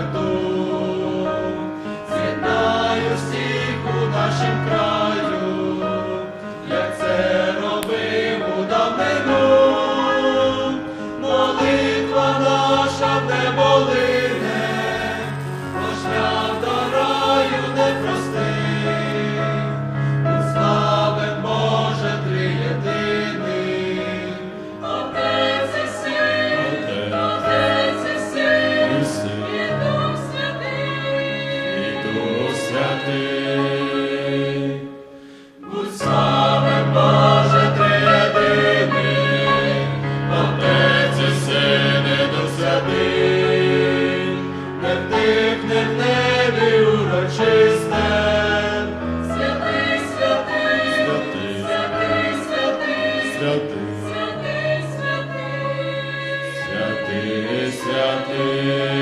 святу, з'єднаю всіх у нашім краї. святий, святий, святий, святий.